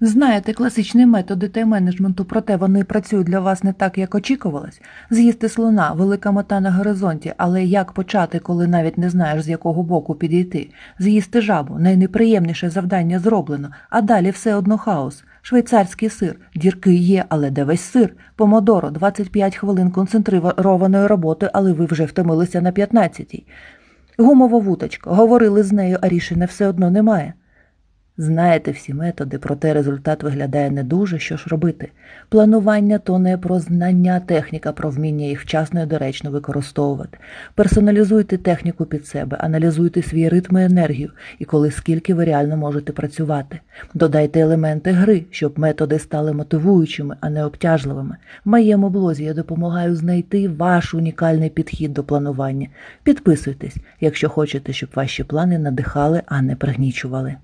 Знаєте класичні методи тайм-менеджменту, проте вони працюють для вас не так, як очікувалось. З'їсти слона, велика мета на горизонті, але як почати, коли навіть не знаєш, з якого боку підійти? З'їсти жабу, найнеприємніше завдання зроблено, а далі все одно хаос. Швейцарський сир, дірки є, але де весь сир? Помодоро, 25 хвилин концентрованої роботи, але ви вже втомилися на 15-й. Гумова вуточка, говорили з нею, а рішення все одно немає. Знаєте всі методи, проте результат виглядає не дуже, що ж робити. Планування то не про знання техніка, про вміння їх вчасно і доречно використовувати. Персоналізуйте техніку під себе, аналізуйте свій ритм і енергію, і коли скільки ви реально можете працювати. Додайте елементи гри, щоб методи стали мотивуючими, а не обтяжливими. В моєму блозі я допомагаю знайти ваш унікальний підхід до планування. Підписуйтесь, якщо хочете, щоб ваші плани надихали, а не пригнічували.